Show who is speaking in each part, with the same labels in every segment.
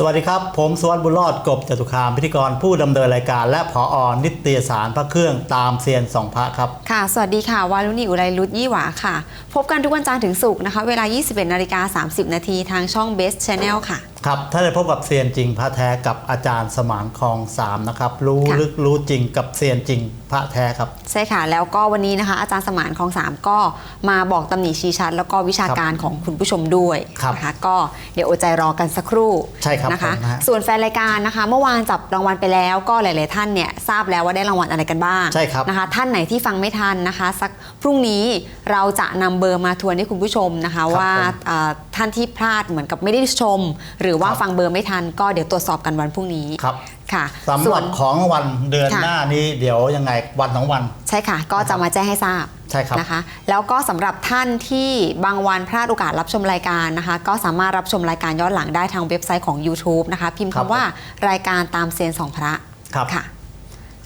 Speaker 1: สวัสดีครับ ผมสวัสดิ์บุญรอดกบจตุคามพิธีกรผู้ดำเนินรายการ และผออนิตยสารพระเครื่องตามเซียนสองพระครับ
Speaker 2: ค่ะ สวัสดีค่ะ วารุณีอุไรรุตยี่หวาค่ะ พบกันทุกวันจันทร์ถึงศุกร์นะคะ เวลา 21นาฬิกา30 นาทีทางช่อง Best Channel ค่ะ
Speaker 1: ครับถ้านได้พบกับเซียนจริงพระแท้กับอาจารย์สมานคลองสามนะครับรู้
Speaker 2: ค่ะ
Speaker 1: ลึกรู้จริงกับเซียนจริงพระแท้ครับ
Speaker 2: ใช่ค่ะ แล้วก็วันนี้นะคะ อาจารย์สมานของสามก็มาบอกตำหนิชี้ชัด แล้วก็วิชาการของคุณผู้ชมด้วย
Speaker 1: ครับ
Speaker 2: นะคะก็เดี๋ยวอดใจรอกันสักครู่
Speaker 1: ใช่ครับ
Speaker 2: นะคะ
Speaker 1: ผมนะฮะ
Speaker 2: ส่วนแฟนรายการนะคะ เมื่อวานจับรางวัลไปแล้วก็หลาย ๆ ท่านเนี่ยทราบแล้วว่าได้รางวัลอะไรกันบ้าง
Speaker 1: ใช่ครับ
Speaker 2: นะคะท่านไหนที่ฟังไม่ทันนะคะ สักพรุ่งนี้เราจะนำเบอร์มาทวนให้คุณผู้ชมนะคะ
Speaker 1: ครับ
Speaker 2: ว่า
Speaker 1: ผม
Speaker 2: เอ่อท่านที่พลาดเหมือนกับไม่ได้ชม หรือว่า
Speaker 1: ครับ
Speaker 2: ฟังเบอร์ไม่ทัน ก็เดี๋ยวตรวจสอบกันวันพรุ่งนี้
Speaker 1: ครับ
Speaker 2: ค่ะ
Speaker 1: สำห
Speaker 2: ส่ว
Speaker 1: รั
Speaker 2: น
Speaker 1: บของรางวันเดือน
Speaker 2: ค่ะ
Speaker 1: หน้านี้เดี๋ยวยังไงวันสองวัน
Speaker 2: ใช่ค่ะ ก็จะมาแจ้งให้ทราบ
Speaker 1: ใช่ครับ
Speaker 2: นะคะ แล้วก็สำหรับท่านที่บางวันพลาดโอกาสรับชมรายการนะคะ ก็สามารถรับชมรายการย้อนหลังได้ทางเว็บไซต์ของ YouTube นะคะ พิมพ์
Speaker 1: ครับ
Speaker 2: คำว่ารายการตามเซียนสองพระ
Speaker 1: ครับ
Speaker 2: ค่ะ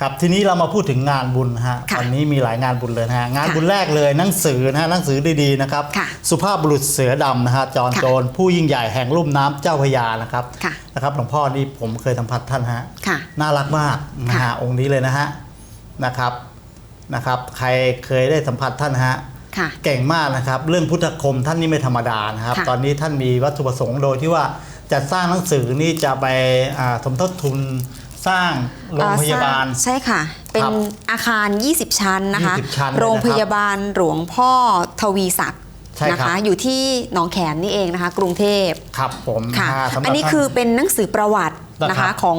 Speaker 1: ครับทีนี้เรามาพูดถึงงานบุญนะฮะ
Speaker 2: ค่ะ
Speaker 1: ตอนนี้มีหลายงานบุญเลยนะฮะงาน
Speaker 2: ค่ะ
Speaker 1: บุญแรกเลยหนังสือนะฮะหนังสือดีๆนะครับ
Speaker 2: ค่ะ
Speaker 1: สุภาพบุรุษเสือดำนะฮะจอห์น
Speaker 2: ค่ะ
Speaker 1: โจรผู้ยิ่งใหญ่แห่งลุ่มน้ำเจ้าพระยานะครับ
Speaker 2: ค่ะ
Speaker 1: นะครับหลวงพ่อนี่ผมเคยสัมผัสท่านฮะ
Speaker 2: ค่ะ
Speaker 1: น่ารักมากนะฮะ
Speaker 2: ค่ะ
Speaker 1: องค์นี้เลยนะฮะนะครับนะครับ ใครเคยได้สัมผัสท่านฮะ
Speaker 2: ค่ะ
Speaker 1: เก่งมากนะครับ เรื่องพุทธคมท่านนี่ไม่ธรรมดานะครับ
Speaker 2: ค่ะ
Speaker 1: ตอนนี้ท่านมีวัตถุประสงค์โดยที่ว่าจะสร้างหนังสือนี่จะไปอ่าสมทบทุน สร้างโรงพยาบาล
Speaker 2: เอ่อใช่ค่ะ เป็นอาคาร 20 ชั้นนะคะ
Speaker 1: 20ชั้นเลยนะครับ
Speaker 2: โรงพยาบาลหลวงพ่อทวีศักดิ์
Speaker 1: ใช่
Speaker 2: นะ
Speaker 1: ครั
Speaker 2: คะ
Speaker 1: บ
Speaker 2: อยู่ที่หนองแขมนี่เองนะคะ กรุงเทพ
Speaker 1: ครับผม
Speaker 2: ค่ะ
Speaker 1: นะฮะสำหรับ
Speaker 2: อันนี้
Speaker 1: ท่า
Speaker 2: คือเป็นหนังสือประวัตินะ
Speaker 1: นะครั
Speaker 2: คะ
Speaker 1: บ
Speaker 2: ของ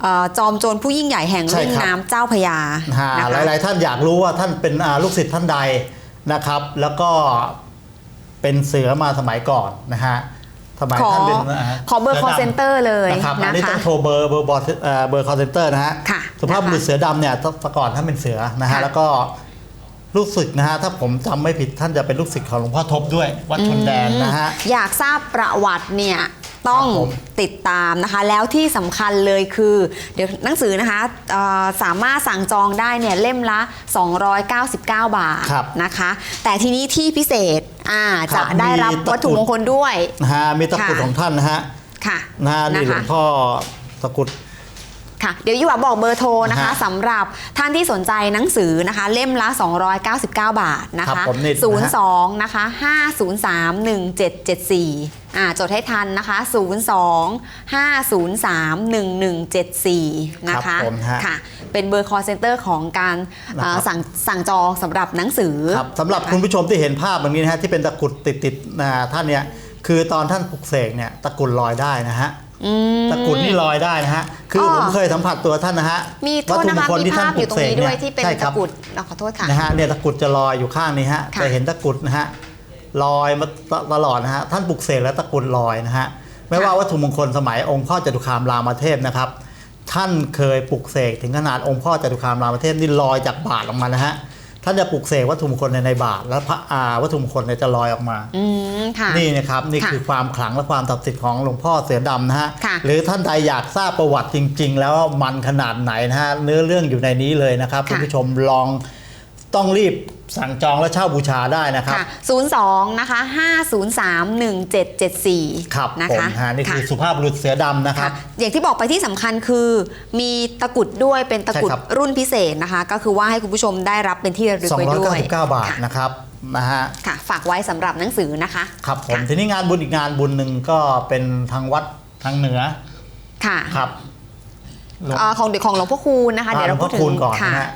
Speaker 2: เออจอมโจรผู้ยิ่งใหญ่แห่ง
Speaker 1: ใช่
Speaker 2: ลุ่ม
Speaker 1: ครับ
Speaker 2: น้ำเจ้าพระยา
Speaker 1: นะฮะ
Speaker 2: นะ
Speaker 1: ห
Speaker 2: คะ
Speaker 1: ลาย ๆ ท่านอยากรู้ว่าท่านเป็นอ่าลูกศิษย์ท่านใดนะครับ แล้วก็เป็นเสือมาสมัยก่อนนะฮะ สมัย
Speaker 2: ขอ
Speaker 1: ท่านเป็นนะฮะ
Speaker 2: ขอเบอร์
Speaker 1: สื
Speaker 2: call
Speaker 1: ดำ
Speaker 2: center เลย
Speaker 1: นะครับอัน
Speaker 2: นะ
Speaker 1: นี้ต้
Speaker 2: คะ
Speaker 1: องโทรเบอร์เบอร์บอร์เอ่อเบอร์คอเซนเตอร์นะฮะ
Speaker 2: ค่ะ
Speaker 1: สุภาพบุรุษ
Speaker 2: นะคะ
Speaker 1: เสือดำเนี่ยแต่ก่อนท่านเป็นเสือนะฮะ
Speaker 2: ค่ะ
Speaker 1: แล้วก็ลูกศิษย์นะฮะถ้าผมจำไม่ผิดท่านจะเป็นลูกศิษย์ของหลวงพ่อทบด้วย วัดชนแดนนะฮะ
Speaker 2: อยากทราบประวัติเนี่ย ต้อง
Speaker 1: ครับผม
Speaker 2: ติดตามนะคะ แล้วที่สำคัญเลยคือ เดี๋ยวหนังสือนะคะเอ่อสามารถสั่งจองได้เนี่ยเล่มละ 299 บาท
Speaker 1: ครับ
Speaker 2: นะคะ แต่ทีนี้ที่พิเศษอ่า
Speaker 1: ครั
Speaker 2: จะ
Speaker 1: บ
Speaker 2: ได้รับ
Speaker 1: มีตะกรุด
Speaker 2: วัตถุมงคลด้วย
Speaker 1: นะฮะมีตะกรุด
Speaker 2: ค่ะ
Speaker 1: ของท่านนะฮะ
Speaker 2: ค่ะ
Speaker 1: นะฮะนี่หลวงพ่อตะกรุด
Speaker 2: ค่ะ เดี๋ยวยูว่าบอกเบอร์โทรนะคะ
Speaker 1: ฮะ
Speaker 2: สำหรับท่านที่สนใจหนังสือนะคะ เล่มละ 299 บาทนะ
Speaker 1: ครั
Speaker 2: คะ
Speaker 1: บผมนี่นะฮะ
Speaker 2: 02 นะคะ 503 1774 อ่าจดให้ทันนะคะ 02 503 1174 นะ
Speaker 1: ครั
Speaker 2: คะ
Speaker 1: บผมฮะ
Speaker 2: ค่ะ เป็นเบอร์ call center ของการ
Speaker 1: นะครับ
Speaker 2: เอ่อสั่งสั่งจองสำหรับหนังสือ
Speaker 1: ครับสำหรับคุณผู้ชมที่เห็นภาพแบบนี้นะฮะที่เป็นตะกรุดติดติดๆนะท่านเนี่ยคือตอนท่านปลุกเสกเนี่ยตะกรุดลอยได้นะฮะ
Speaker 2: อืม
Speaker 1: ตะกรุดนี่ลอยได้นะฮะ คืออ
Speaker 2: อ
Speaker 1: ผมเคยสัมผัสตัวท่านนะฮะ
Speaker 2: มีโท
Speaker 1: วัต
Speaker 2: ษ
Speaker 1: ถุ
Speaker 2: นะ
Speaker 1: มง
Speaker 2: คะ
Speaker 1: คล
Speaker 2: มี
Speaker 1: ที่ท่า
Speaker 2: ภานพ
Speaker 1: ป
Speaker 2: อ
Speaker 1: ลุ
Speaker 2: ยู่
Speaker 1: ก
Speaker 2: ตรง
Speaker 1: เสก
Speaker 2: นี้
Speaker 1: เนี่
Speaker 2: ด้วย
Speaker 1: ย
Speaker 2: ที่เป็น
Speaker 1: ใช่ค
Speaker 2: ตะ
Speaker 1: รับ
Speaker 2: กรุดเราขอโทษค่ะ
Speaker 1: นะฮะเนี่ยตะกรุดจะลอยอยู่ข้างนี้ฮะ
Speaker 2: ค่ะ
Speaker 1: จะเห็นตะกรุดนะฮะลอยมาตลอดนะฮะท่านปลุกเสกแล้วตะกรุดลอยนะฮะไม่ว่าวัตถุมงคลสมัยองค์พ่อจตุคามรามเทพนะครับ ท่านเคยปลุกเสกถึงขนาดองค์พ่อจตุคามรามเทพนี่ลอยจากบาทออกมานะฮะ ท่านจะปลุกเสกวัตถุมงคลในในบาทแล้วพระอาวัตถุมงคลเนี่ยจะลอยออกมา
Speaker 2: อืมค่ะ
Speaker 1: นี่นะครับนี่
Speaker 2: ค่ะ
Speaker 1: คือความขลังและความศักดิ์สิทธิ์ของหลวงพ่อเสือดำนะฮะ
Speaker 2: ค่ะ
Speaker 1: หรือท่านใดอยากทราบประวัติจริง ๆ แล้วว่ามันขนาดไหนนะฮะเนื้อเรื่องอยู่ในนี้เลยนะครับ
Speaker 2: ค่ะ
Speaker 1: คุณผู้ชมลอง ต้องรีบสั่งจองและเช่าบูชาได้นะครับ
Speaker 2: ค่ะ02 นะคะ 503 1774
Speaker 1: ครับ
Speaker 2: นะ
Speaker 1: ผม
Speaker 2: คะ
Speaker 1: ฮะนี่คือ
Speaker 2: ค่ะ
Speaker 1: สุภาพบุรุษเสือดำนะครับ
Speaker 2: ค่ะอย่างที่บอกไปที่สำคัญคือ มีตะกรุดด้วยเป็นตะกรุด
Speaker 1: ใช่ครับ
Speaker 2: รุ่นพิเศษนะคะ ก็คือว่าให้คุณผู้ชมได้รับเป็นที่ระลึกไว้ด้วย
Speaker 1: 299 บาท
Speaker 2: ค่ะ
Speaker 1: นะครับนะฮะ
Speaker 2: ค่ะ ฝากไว้สำหรับหนังสือนะคะ
Speaker 1: ครับผม
Speaker 2: ค่ะ
Speaker 1: ทีนี้งานบุญอีกงานบุญหนึ่งก็เป็นทางวัดทางเหนือ
Speaker 2: ค่ะ
Speaker 1: ครับหลวง
Speaker 2: เอ่อของเด็กของหลวงพ่อคูณนะคะ เดี๋ยวเรา
Speaker 1: หลวง
Speaker 2: พู
Speaker 1: พ่
Speaker 2: ด
Speaker 1: อ
Speaker 2: ถึ
Speaker 1: คูณ
Speaker 2: ง
Speaker 1: ก่อน
Speaker 2: ค่ะ
Speaker 1: นะฮะ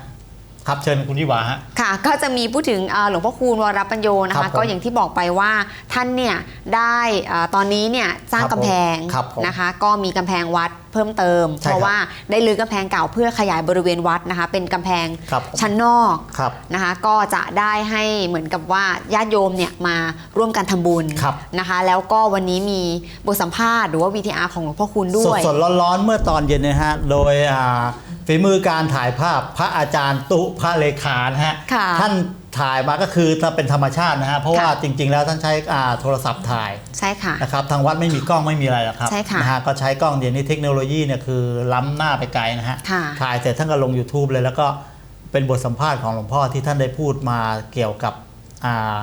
Speaker 1: ครับเชิญคุณยี่หวาฮะ
Speaker 2: ค่ะ ก็จะมีพูดถึงเอ่อหลวงพ่อคูณวรปัญโยนะ
Speaker 1: ครั
Speaker 2: คะ
Speaker 1: บผม
Speaker 2: ก็อย่างที่บอกไปว่าท่านเนี่ยได้เอ่อตอนนี้เนี่ยสร้าง
Speaker 1: ครับผม
Speaker 2: กำแพง
Speaker 1: ครับผม
Speaker 2: นะคะ ก็มีกำแพงวัดเพิ่มเติม
Speaker 1: ใช่
Speaker 2: เพราะ
Speaker 1: ครับ
Speaker 2: ว่าได้รื้อกำแพงเก่าเพื่อขยายบริเวณวัดนะคะ เป็นกำแพง
Speaker 1: ครับผม
Speaker 2: ชั้นนอก
Speaker 1: ครับ
Speaker 2: นะคะ ก็จะได้ให้เหมือนกับว่าญาติโยมเนี่ยมาร่วมกันทำบุญ
Speaker 1: ครับ
Speaker 2: นะคะ แล้วก็วันนี้มีบทสัมภาษณ์หรือว่า VTR ของหลวงพ่อคุณด้วย
Speaker 1: สดๆร้อนๆเมื่อตอนเย็นนะฮะโดยอ่า ฝีมือการถ่ายภาพพระอาจารย์ตุพระเลขานะฮะ
Speaker 2: ค่ะ
Speaker 1: ท่านถ่ายมาก็คือจะเป็นธรรมชาตินะฮะเพราะว่า
Speaker 2: ค่ะ
Speaker 1: จริง ๆ แล้วท่านใช้อ่าโทรศัพท์ถ่าย
Speaker 2: ใช่ค่ะ
Speaker 1: นะครับทางวัดไม่มีกล้องไม่มีอะไรหรอกครับ
Speaker 2: ใช่ค่ะ
Speaker 1: นะฮะก็ใช้กล้องเดี๋ยวนี้เทคโนโลยีเนี่ยคือล้ำหน้าไปไกลนะฮะ
Speaker 2: ค่ะ
Speaker 1: ถ่ายเสร็จท่านก็ลง YouTube เลยแล้วก็เป็นบทสัมภาษณ์ของหลวงพ่อที่ท่านได้พูดมาเกี่ยวกับอ่า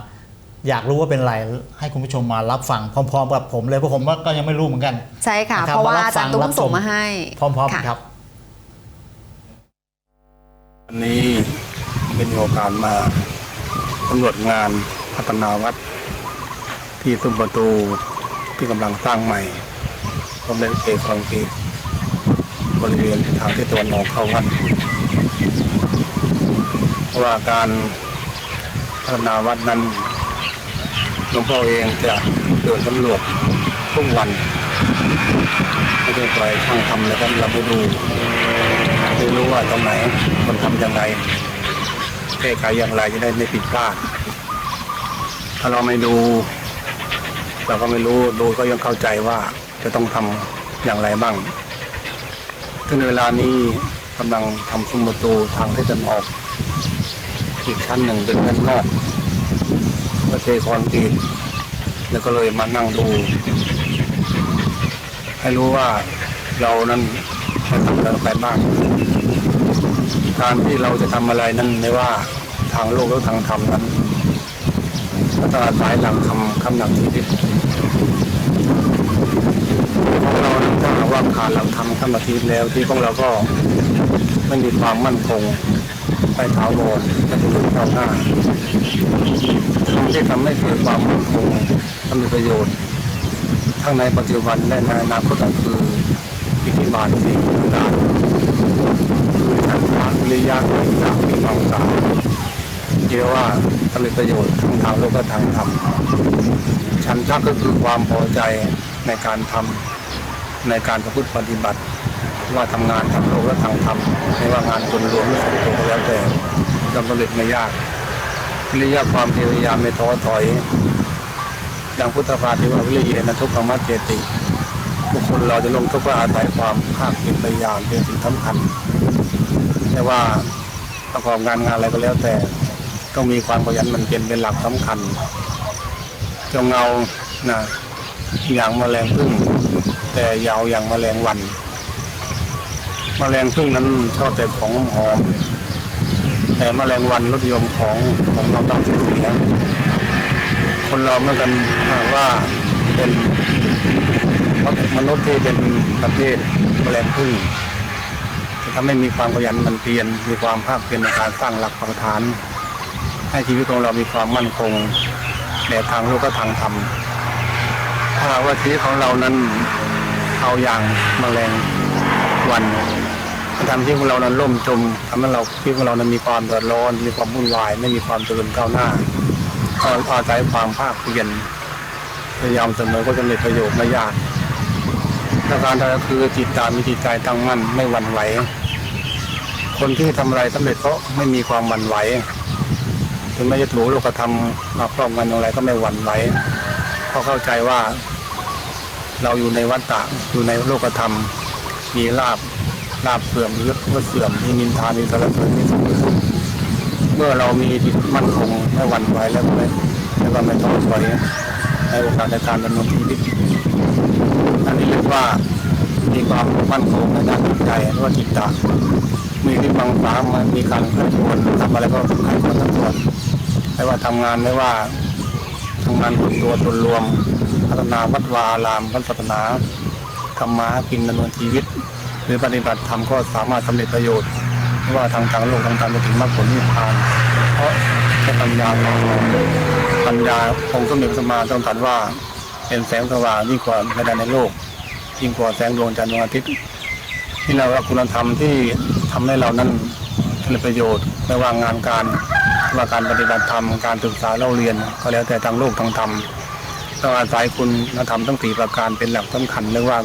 Speaker 1: อยากรู้ว่าเป็นอะไรให้คุณผู้ชมมารับฟังพร้อม ๆ กับผมเลยเพราะผมก็ยังไม่รู้เหมือนกัน
Speaker 2: ใช่ค่ะ
Speaker 1: นะครับ
Speaker 2: เพราะว่า
Speaker 1: มารับ
Speaker 2: อาจารย์ตุ้
Speaker 1: ฟั
Speaker 2: ม
Speaker 1: งรับชม
Speaker 2: ส่งมาให้
Speaker 1: พร้อม
Speaker 2: ค่ะ
Speaker 1: ๆครับ
Speaker 3: วันนี้เป็นโอกาสมาตำรวจงานพัฒนาวัด ที่ซุ้มประตูที่กำลังสร้างใหม่ก็เป็นเอกคอนกรีตบริเวณทางที่ตะวันออกเข้าวัดเพราะว่าการพัฒนาวัดนั้นหลวงพ่อเองจะเดินสำรวจทุกวันไม่ได้ปล่อยช่างทำแล้วก็เราไปดูไม่รู้ว่าตรงไหน มันทำอยังไงแก้ไขอย่างไรจะได้ไม่ผิดพลาด ถ้าเราไม่ดู เราก็ไม่รู้ดูก็ยังเข้าใจว่าจะต้องทำอย่างไรบ้าง ซึ่งในเวลานี้กำลังทำซุ้มประตูทางที่จะออก อีกชั้นหนึ่งเป็นด้นนอกก็เทคอนกรีตแล้วก็เลยมานั่งดู ให้รู้ว่าเรานั้นทำอะไรไปบ้าง การที่เราจะทำอะไรนั้นไม่ว่าทางโลกหรือทางธรรมนั้นก็ต้องอาศัยหลักคำคำหลักชีวิตของเรานั้นถ้าหากว่าขาดหลักธรรมคำหลักชีวิตแล้วที่ของเราก็ไม่มีความมั่นคงไปถาวรและจะเป็นก้าหน้าทำที่ทำให้เกิดความมั่นคงทำมีประโยชน์ ทั้งในปัจจุบันและในอนาคตก็คืออิทธิบาทสี่ประการ คือฉันทะวิริยะจากมีมังสาเรียกว่าทำเป็นประโยชน์ทั้งทางโลกและทางธรรมฉันทะก็คือความพอใจในการทำในการประพฤติปฏิบัติ ว่าทำงานทางโลกและทางธรรมไม่ว่างานส่วนรวมหรือส่วนตัวก็แล้วแต่ย่อมสำเร็จไม่ยากวิริยะความพยายามไม่ท้อถอยดังพุทธภาษิตว่าวิริยะนะทุกขมัจเจติบุคคลเราจะลงทุกข์ก็อาศัยความภาคเพียรพยายามเป็นสิ่งสำคัญ ไม่ว่าประกอบงานงานอะไรก็แล้วแต่ต้องมีความขยันมันเป็นเป็นหลักสำคัญจงเงานะอย่างแมลงพึ่งแต่ยาวอย่างแมลงวันแมลงพึ่งนั้นชอบแต่ของหอมแต่แมลงวันรสนิยมของของเราต้องเสียคนเราเมื่อกันว่าเป็นมนุษย์ที่เป็นประเภทแมลงพึ่ง จะทำให้มีความขยันมันเพียรมีความภาคเพียรในการสร้างหลักปักฐาน ให้ชีวิตของเรามีความมั่นคงในทางโลกและทางธรรมถ้าหาว่าชีวิตของเรานั้นเอาอย่างแมลงวันทำให้ชีวิตของเรานั้นล่มจมทำให้เราชีวิตของเรานั้นมีความเดือดร้อน มีความวุ่นวาย ไม่มีความเจริญก้าวหน้าก็อาศัยความภาคเพียรพยายามเสมอก็จะมีประโยชน์ไม่ยากประการถัดมาคือจิตตามีจิตใจตั้งมั่นไม่หวั่นไหว คนที่ทำอะไรสำเร็จเพราะไม่มีความหวั่นไหวถึงแม้จะถูกโลกธรรมมาครอบงำอะไรก็ไม่หวั่นไหวเพราะเข้าใจว่า เราอยู่ในวัฏฏะอยู่ในโลกธรรม มีลาบลาบเสื่อมหรือว่าเสื่อมมีนินทามีสารเสริญมีสุขมีทุข์เมื่อเรามีจิตมั่นคงไม่หวั่นไหวแล้วก็ไม่แล้วก็ไม่ท้อถอยในโอกาสในการดำเนินชีวิตอันนี้เรียกว่ามีความมั่นคงในด้านจิตใจหรือว่าจิตตา มีที่บางสามันมีการขัดขวญทำอะไรก็ขัดขวญทั้งส่วนไม่ว่าทำงานไม่ว่าทำงานส่วนตัวส่วนรวม พัฒนาวัดวาอารามพัฒนาธรรมะกินดำเนินชีวิต หรือปฏิบัติธรรมก็สามารถสำเร็จประโยชน์ไม่ว่าทางทางโลกทางธรรมไปถึงมรรคผลนิพพาน เพราะแค่ปัญญาของปัญญาองค์สมเด็จพระสัมมาสัมพุทธเจ้าตรัสว่าเป็นแสงสว่างยิ่งกว่าใดในโลกยิ่งกว่าแสงดวงจันทร์ดวงอาทิตย์ ที่เราว่าคุณธรรมที่ทำให้เรานั้นเป็นประโยชน์ไม่ว่างานการว่าการปฏิบัติธรรมการศึกษาเล่าเรียน ก็แล้วแต่ทางโลกทางธรรมต้องอาศัยคุณธรรมทั้งสี่ประการเป็นหลักสำคัญเรียกว่า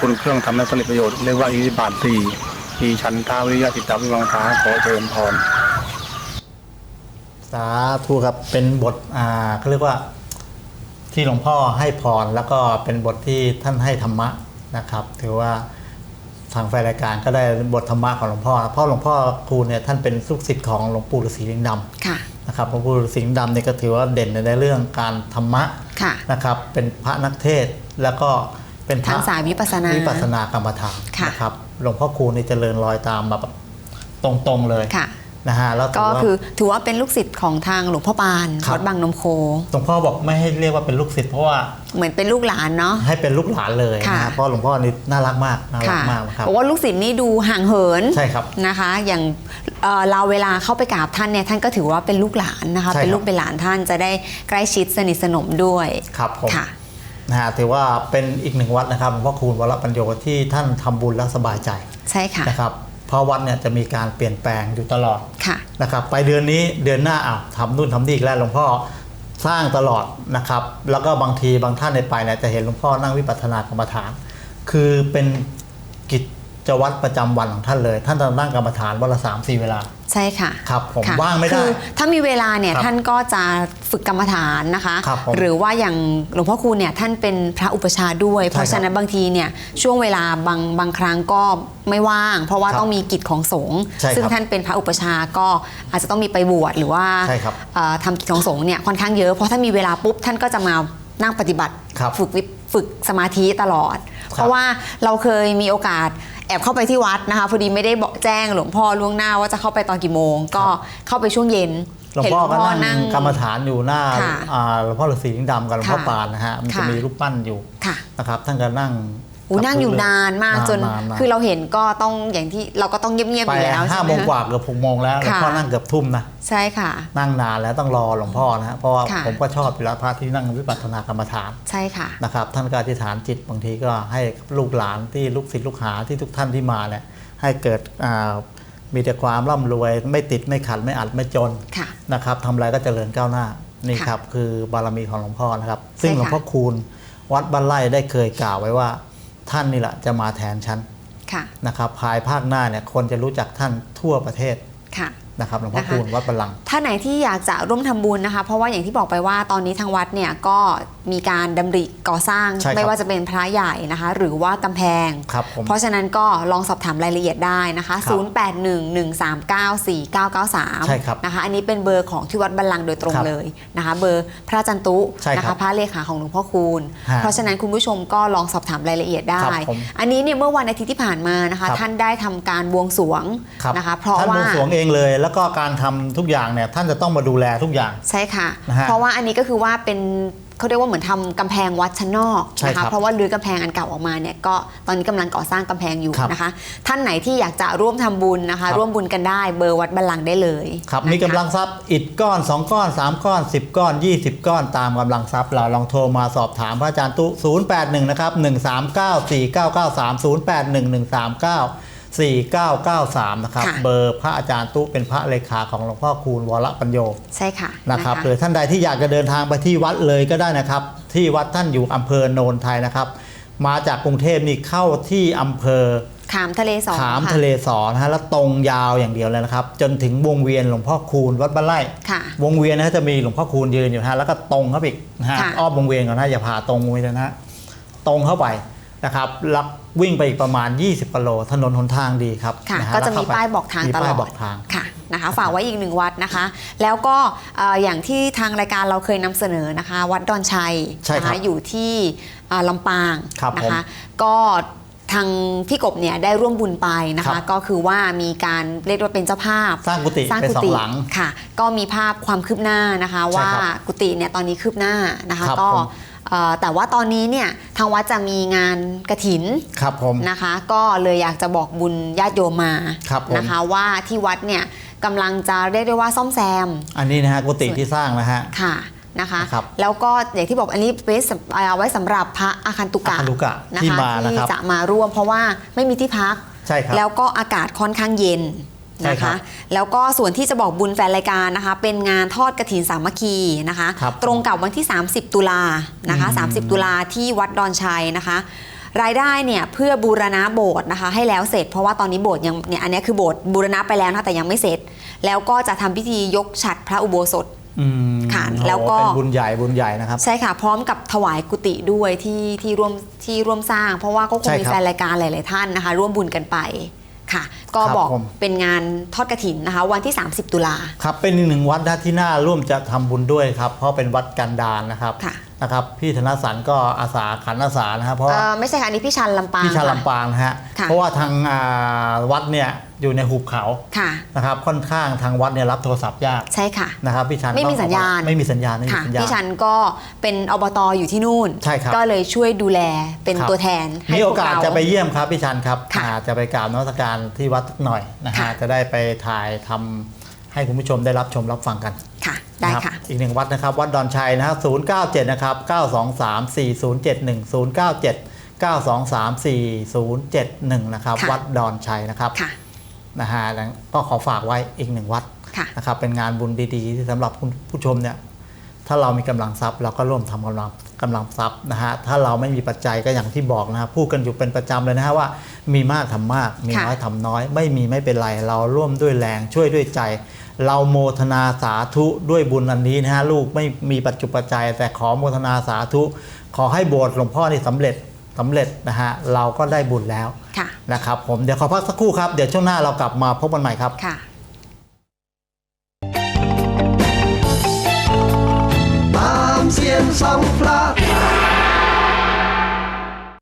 Speaker 3: คุณเครื่องทำให้สำเร็จประโยชน์เรียกว่าอิทธิบาทสี่มีฉันทาวิริยะจิตตวิมังสาขอเจริญพร
Speaker 1: สาธุครับเป็นบทอ่าเขาเรียกว่าที่หลวงพ่อให้พรแล้วก็เป็นบทที่ท่านให้ธรรมะนะครับ ถือว่า ทางแฟนรายการก็ได้บทธรรมะของหลวงพ่อเพราะหลวงพ่อครูเนี่ยท่านเป็นลูกศิษย์ของหลวงปู่ฤาษีลิงดำ
Speaker 2: ค่ะ
Speaker 1: นะครับหลวงปู่ฤาษีลิงดำเนี่ยก็ถือว่าเด่นในเรื่องการธรรมะ
Speaker 2: ค่ะ
Speaker 1: นะครับเป็นพระนักเทศน์แล้วก็เป็นพระ
Speaker 2: ทางสายวิปัสสนา
Speaker 1: วิปัสสนากรรมฐาน
Speaker 2: ค่ะ
Speaker 1: นะครับหลวงพ่อครูนี่เจริญรอยตามแบบตรงๆเลย
Speaker 2: ค่ะ
Speaker 1: นะฮะแล้วถื
Speaker 2: ก็
Speaker 1: ว่า
Speaker 2: คือถือว่าเป็นลูกศิษย์ของทางหลวงพ่อปาน
Speaker 1: ครับ
Speaker 2: วัดบางนมโค
Speaker 1: หลวงพ่อบอกไม่ให้เรียกว่าเป็นลูกศิษย์เพราะว่า
Speaker 2: เหมือนเป็นลูกหลานเนาะ
Speaker 1: ให้เป็นลูกหลานเลย
Speaker 2: ค่ะ
Speaker 1: นะฮะเพราะหลวงพ่อนี่น่ารักมากน่ารัก
Speaker 2: ค่ะ
Speaker 1: มากครับ
Speaker 2: บอกว่าลูกศิษย์นี่ดูห่างเหิน
Speaker 1: ใช่ครับ
Speaker 2: นะคะ อย่างเอ่อเราเวลาเข้าไปกราบท่านเนี่ยท่านก็ถือว่าเป็นลูกหลานนะคะ
Speaker 1: ใช่ครับ
Speaker 2: เป็นลูกเป็นหลานท่านจะได้ใกล้ชิดสนิทสนมด้วย
Speaker 1: ครับผม
Speaker 2: ค่ะ
Speaker 1: นะฮะถือว่าเป็นอีกหนึ่งวัดนะครับหลวงพ่อคูณวรปัญโยที่ท่านทำบุญแล้วสบายใจ
Speaker 2: ใช่ค่ะ
Speaker 1: นะครับ เพราะวัดเนี่ยจะมีการเปลี่ยนแปลงอยู่ตลอด
Speaker 2: ค่ะ
Speaker 1: นะครับ ไปเดือนนี้เดือนหน้าอ้าวทำนู่นทำนี่อีกแล้วหลวงพ่อสร้างตลอดนะครับ แล้วก็บางทีบางท่านในไปเนี่ยจะเห็นหลวงพ่อนั่งวิปัสสนากรรมฐาน คือเป็นกิจ วัตรประจำวันของท่านเลย ท่านจะนั่งกรรมฐานวันละสามสี่เวลา
Speaker 2: ใช่ค่ะ
Speaker 1: ครับผม
Speaker 2: ค่ะ
Speaker 1: ว่างไม่ได้
Speaker 2: คือถ้ามีเวลาเนี่ย
Speaker 1: ครับ
Speaker 2: ท่านก็จะฝึกกรรมฐานนะคะ
Speaker 1: ครับผม
Speaker 2: หรือว่าอย่างหลวงพ่อคูณเนี่ยท่านเป็นพระอุปชฌาย์ด้วย เพราะฉะนั้นบางทีเนี่ยช่วงเวลาบางบางครั้งก็ไม่ว่าง เพราะว่า
Speaker 1: ครับ
Speaker 2: ต้องมีกิจของสงฆ์
Speaker 1: ใช่ครับ
Speaker 2: ซึ่งท่านเป็นพระอุปชฌาย์ก็อาจจะต้องมีไปบวชหรือว่า
Speaker 1: ใช่ครับ
Speaker 2: เอ่อทำกิจของสงฆ์เนี่ยค่อนข้างเยอะเพราะถ้ามีเวลาปุ๊บท่านก็จะมานั่งปฏิบัติ
Speaker 1: ครับ
Speaker 2: ฝึกวิฝึกสมาธิตลอด เพราะว่าเราเคยมีโอกาส แอบเข้าไปที่วัดนะคะพอดีไม่ได้บอกแจ้งหลวงพ่อล่วงหน้าว่าจะเข้าไปตอนกี่โมง ก็เข้าไปช่วงเย็น
Speaker 1: หลวง
Speaker 2: เห็น
Speaker 1: พ่อก็นั่งกรรมฐานอยู่หน้า
Speaker 2: ค่ะ
Speaker 1: อ่าหลวงพ่อฤาษีลิงดำกับหลวงพ่อ
Speaker 2: ค่ะ
Speaker 1: ปานนะฮะมันจะ
Speaker 2: ค่ะ
Speaker 1: มีรูปปั้นอยู่
Speaker 2: ค่ะ
Speaker 1: นะครับท่านก็นั่ง
Speaker 2: อูนั่งอยู่นานมากจน
Speaker 1: ๆๆ
Speaker 2: คือเราเห็นก็ต้องอย่างที่เราก็ต้องเงียบๆอ
Speaker 1: ไป
Speaker 2: ยู่แล้ว
Speaker 1: ห้า
Speaker 2: ใช่ไห
Speaker 1: โม
Speaker 2: ม
Speaker 1: ง
Speaker 2: คะ
Speaker 1: กว่าเกือบหกโมงแล้วหลวง
Speaker 2: ค่ะ
Speaker 1: พ่อนั่งเกือบทุ่มนะ
Speaker 2: ใช่ค่ะ
Speaker 1: นั่งนานแล้วต้องรอหลวงพ่อนะฮะเพราะว่า
Speaker 2: ค่ะ
Speaker 1: ผมก็ชอบอยู่แล้วพระที่นั่งวิปัสสนากรรมฐาน
Speaker 2: ใช่ค่ะ
Speaker 1: นะครับท่านก็อธิษฐานจิตบางทีก็ให้ลูกหลานที่ลูกศิษย์ลูกหาที่ทุกท่านที่มาเนี่ยให้เกิดอ่ามีแต่ความร่ำรวยไม่ติดไม่ขัดไม่อัดไม่จน
Speaker 2: ค่ะ
Speaker 1: นะครับทำอะไรก็เจริญก้าวหน้านี่
Speaker 2: ค่ะ
Speaker 1: ครับคือบารมีของหลวงพ่อนะครับ ซึ่ง
Speaker 2: ใช่
Speaker 1: หลวง
Speaker 2: ค่ะ
Speaker 1: พ่อคูณวัดบ้านไร่ได้เคยกล่าวไว้ว่า ท่านนี่แหละจะมาแทนฉัน
Speaker 2: ค่ะ
Speaker 1: นะครับภายภาคหน้าเนี่ยคนจะรู้จักท่านทั่วประเทศ
Speaker 2: ค่ะ
Speaker 1: นะครับหลวงพ่อ
Speaker 2: นะคะ
Speaker 1: คูณวัดบัลลังก์
Speaker 2: ถ้าไหนที่อยากจะร่วมทำบุญนะคะ เพราะว่าอย่างที่บอกไปว่าตอนนี้ทางวัดเนี่ยก็มีการดำริก่อสร้าง
Speaker 1: ใช่ครับ
Speaker 2: ไม่ว่าจะเป็นพระใหญ่นะคะ หรือว่ากำแพง
Speaker 1: ครับผม
Speaker 2: เพราะฉะนั้นก็ลองสอบถามรายละเอียดได้นะคะ
Speaker 1: ครับ
Speaker 2: 0811394993
Speaker 1: ใช่ครับ
Speaker 2: นะคะอันนี้เป็นเบอร์ของที่วัดบัลลังก์โดยตรง
Speaker 1: ครับ
Speaker 2: เลยนะคะ เบอร์พระอาจันตุ
Speaker 1: ใช่ครับ
Speaker 2: นะคะพระเลขาของหลวงพ่อคูณ
Speaker 1: ฮะ
Speaker 2: เพราะฉะนั้นคุณผู้ชมก็ลองสอบถามรายละเอียดได้
Speaker 1: ครับผม
Speaker 2: อันนี้เนี่ยเมื่อวันอาทิตย์ที่ผ่านมานะคะ
Speaker 1: ครับ
Speaker 2: ท่านได้ทำการบวงสรวง
Speaker 1: ครับ
Speaker 2: นะคะ เพราะ
Speaker 1: ท่านบ
Speaker 2: ว่า
Speaker 1: วงสรวงเองเลยแล้วก็การทำทุกอย่างเนี่ยท่านจะต้องมาดูแลทุกอย่าง
Speaker 2: ใช่ค่ะ
Speaker 1: นะฮะ
Speaker 2: เพราะว่าอันนี้ก็คือว่าเป็นเขาเรียกว่าเหมือนทำกำแพงวัดชั้นนอก
Speaker 1: ใช่
Speaker 2: นะ
Speaker 1: ครั
Speaker 2: คะ
Speaker 1: บ
Speaker 2: เพราะว่ารื้อกำแพงอันเก่าออกมาเนี่ยก็ตอนนี้กำลังก่อสร้างกำแพงอยู่
Speaker 1: ครับ
Speaker 2: นะคะ ท่านไหนที่อยากจะร่วมทำบุญนะคะ
Speaker 1: ครับ
Speaker 2: ร่วมบุญกันได้เบอร์วัดบัลลังก์ได้เลย
Speaker 1: ครับ
Speaker 2: นะคะ
Speaker 1: มีกำลังทรัพย์อิฐก้อน 2 ก้อน 3 ก้อน 10 ก้อน 20 ก้อนตามกำลังทรัพย์เราลองโทรมาสอบถามพระอาจารย์ตุ081นะครับ139 4993 081 139 4993 นะครับ
Speaker 2: ค่ะ
Speaker 1: เบอร์พระอาจารย์ตุเป็นพระเลขาของหลวงพ่อคูณวรปัญโย
Speaker 2: ใช่ค่ะ
Speaker 1: นะครับะหรือท่านใดที่อยากจะเดินทางไปที่วัดเลยก็ได้นะครับ ที่วัดท่านอยู่อำเภอโนนไทยนะครับ มาจากกรุงเทพนี่เข้าที่อำเภอ
Speaker 2: ขามทะเลสอ
Speaker 1: ขาม
Speaker 2: ค่
Speaker 1: ทะเลสอนะฮะแล้วตรงยาวอย่างเดียวเลยนะครับ จนถึงวงเวียนหลวงพ่อคูณวัดบ้านไร่
Speaker 2: ค่ะ
Speaker 1: วงเวียนนะฮะจะมีหลวงพ่อคูณยืนอยู่นะฮะแล้วก็ตรงเข้าไปอีกนะฮะ
Speaker 2: ค่ะ
Speaker 1: อ้อมวงเวียนก่อนนะอย่าผ่าตรงไปเลยนะฮะตรงเข้าไป นะครับแล้ววิ่งไปอีกประมาณ 20กิโลถนนหนทางดีครับ
Speaker 2: ค่ะ
Speaker 1: นฮ
Speaker 2: ก็จะ
Speaker 1: แล้ว
Speaker 2: มี
Speaker 1: เข้ไป
Speaker 2: ป้ายบอกทาง
Speaker 1: มี
Speaker 2: ตล
Speaker 1: ป้า
Speaker 2: อยด
Speaker 1: บอกทาง
Speaker 2: ค่ะนะคะฝากไว้อีกหนึ่งวัดนะคะ แล้วก็เอ่ออย่างที่ทางรายการเราเคยนำเสนอนะคะ วัดดอนชัย
Speaker 1: ใช่
Speaker 2: นะ
Speaker 1: ครั
Speaker 2: คะ
Speaker 1: บ
Speaker 2: อยู่ที่เอ่อลำปาง
Speaker 1: ครับ
Speaker 2: นะ
Speaker 1: ผม
Speaker 2: คะก็ทางพี่กบเนี่ยได้ร่วมบุญไปนะ
Speaker 1: ครั
Speaker 2: คะ
Speaker 1: บ
Speaker 2: ก็คือว่ามีการเรียกว่าเป็นเจ้าภาพ
Speaker 1: สร้างกุฏิ
Speaker 2: สร้าง
Speaker 1: เป็น
Speaker 2: กุ
Speaker 1: สอ
Speaker 2: ฏิ
Speaker 1: งหลัง
Speaker 2: ค่ะ ก็มีภาพความคืบหน้านะคะ
Speaker 1: ใช่
Speaker 2: ว่า
Speaker 1: ครับ
Speaker 2: กุฏิเนี่ยตอนนี้คืบหน้านะคะ
Speaker 1: ครับ
Speaker 2: ก็
Speaker 1: ผม
Speaker 2: เอ่อ แต่ว่าตอนนี้เนี่ยทางวัดจะมีงานกระถิน
Speaker 1: ครับผม
Speaker 2: นะคะ ก็เลยอยากจะบอกบุญญาติโยมมา
Speaker 1: ครับผม
Speaker 2: นะคะว่าที่วัดเนี่ยกำลังจะเรียกได้ว่าซ่อมแซม
Speaker 1: อันนี้นะฮะกุฏิที่สร้างนะฮะ
Speaker 2: ค่ะนะคะ
Speaker 1: ครับ
Speaker 2: แล้วก็อย่างที่บอกอันนี้ไว้สำเอาไว้สำหรับพระอาคันตุกะ
Speaker 1: อาคันตุกะ
Speaker 2: นะ
Speaker 1: ที่
Speaker 2: คะ
Speaker 1: มานะครับ
Speaker 2: ที่จะมาร่วมเพราะว่าไม่มีที่พัก
Speaker 1: ใช่ครับ
Speaker 2: แล้วก็อากาศค่อนข้างเย็น
Speaker 1: ใช่
Speaker 2: นะ
Speaker 1: ครั
Speaker 2: คะ
Speaker 1: บ
Speaker 2: แล้วก็ส่วนที่จะบอกบุญแฟนรายการนะคะ เป็นงานทอดกระถินสามัคคีนะคะ
Speaker 1: ครับ
Speaker 2: ตรงกับวันที่ 30 ตุลานะคะ
Speaker 1: อืม
Speaker 2: 30 ตุลาที่วัดดอนชัยนะคะ รายได้เนี่ยเพื่อบูรณะโบสถ์นะคะ ให้แล้วเสร็จเพราะว่าตอนนี้โบสถ์ยังเนี่ยอันนี้คือโบสถ์บูรณะไปแล้วนะแต่ยังไม่เสร็จ แล้วก็จะทำพิธียกฉัดพระอุโบสถ
Speaker 1: อืม
Speaker 2: ค่ะ
Speaker 1: โอ้
Speaker 2: แล้วก็
Speaker 1: เป็นบุญใหญ่บุญใหญ่นะครับ
Speaker 2: ใช่ค่ะ พร้อมกับถวายกุฏิด้วยที่ที่ร่วมที่ร่วมสร้าง เพราะว่าก็คง
Speaker 1: ใช่
Speaker 2: มี
Speaker 1: ครับ
Speaker 2: แฟนรายการหลาย ๆ ท่านนะคะ ร่วมบุญกันไป ค่ะ ก็
Speaker 1: ครับ
Speaker 2: บอก
Speaker 1: ผม
Speaker 2: เป็นงานทอดกระถินนะคะ วันที่ 30 ตุลา
Speaker 1: ครับเป็นอีกหนึ่งวัดนะที่น่าร่วมจะทำบุญด้วยครับ เพราะเป็นวัดกันดารนะครับ
Speaker 2: ค่ะ
Speaker 1: นะครับพี่ธนสันก็อาสาขันอาสานะครับเพราะ
Speaker 2: เอ่อไม่ใช่ค่ะอันนี้พี่ชันลำปาง
Speaker 1: พี่ชา
Speaker 2: ค่ะ
Speaker 1: ลำปางนะฮะ
Speaker 2: ค่ะ
Speaker 1: เพราะว่าทางอ่าวัดเนี่ยอยู่ในหุบเขา
Speaker 2: ค่ะ
Speaker 1: นะครับค่อนข้างทางวัดเนี่ยรับโทรศัพท์ยาก
Speaker 2: ใช่ค่ะ
Speaker 1: นะครับพี่ชัน
Speaker 2: ไม่มี
Speaker 1: ต้อง
Speaker 2: สัญญาณ
Speaker 1: ไม่มีสัญญาณไม่มี
Speaker 2: ค่ะ
Speaker 1: สัญญาณ
Speaker 2: พี่ชันก็เป็นอบตอยู่ที่นู่น
Speaker 1: ใช่ครับ
Speaker 2: ก็เลยช่วยดูแลเป็น
Speaker 1: ครับ
Speaker 2: ตัวแทนให้
Speaker 1: มี
Speaker 2: พ
Speaker 1: โอ
Speaker 2: วก
Speaker 1: กาส
Speaker 2: เรา
Speaker 1: จะไปเยี่ยมครับพี่ชันครับ
Speaker 2: ค่ะ
Speaker 1: อ่าจะไปกราบนมัสการที่วัดสักหน่อยนะฮะ
Speaker 2: ค่ะ
Speaker 1: จะได้ไปถ่ายทำให้คุณผู้ชมได้รับชมรับฟังกัน
Speaker 2: ค่ะ ได้
Speaker 1: นรับ
Speaker 2: ค่ะ
Speaker 1: อีกหนึ่งวัดนะครับ วัดดอนชัยนะฮะ097 นะครับ 923 4071 097 923 4071 นะครับ
Speaker 2: ค่ะ
Speaker 1: วัดดอนชัยนะครับ
Speaker 2: ค่ะ
Speaker 1: นะฮะแล้วก็ขอฝากไว้อีกหนึ่งวัด
Speaker 2: ค่ะ
Speaker 1: นะครับ เป็นงานบุญดีๆที่สำหรับคุณผู้ชมเนี่ย ถ้าเรามีกำลังทรัพย์เราก็ร่วมทำกำลังกำลังทรัพย์นะฮะ ถ้าเราไม่มีปัจจัยก็อย่างที่บอกนะฮะพูดกันอยู่เป็นประจำเลยนะฮะว่ามีมากทำมาก มี
Speaker 2: ค่ะ
Speaker 1: น้อยทำน้อย ไม่มีไม่เป็นไร เราร่วมด้วยแรงช่วยด้วยใจ เราโมทนาสาธุด้วยบุญอันนี้นะฮะลูกไม่มีปัจจุปัจจัย แต่ขอโมทนาสาธุ ขอให้โบสถ์หลวงพ่อนี่สำเร็จสำเร็จนะฮะเราก็ได้บุญแล้ว
Speaker 2: ค่ะ
Speaker 1: นะครับ ผมเดี๋ยวขอพักสักครู่ครับเดี๋ยวช่วงหน้าเรากลับมาพบกันใหม่ครับ
Speaker 2: ค่ะ
Speaker 4: ตามเสียงสองพระ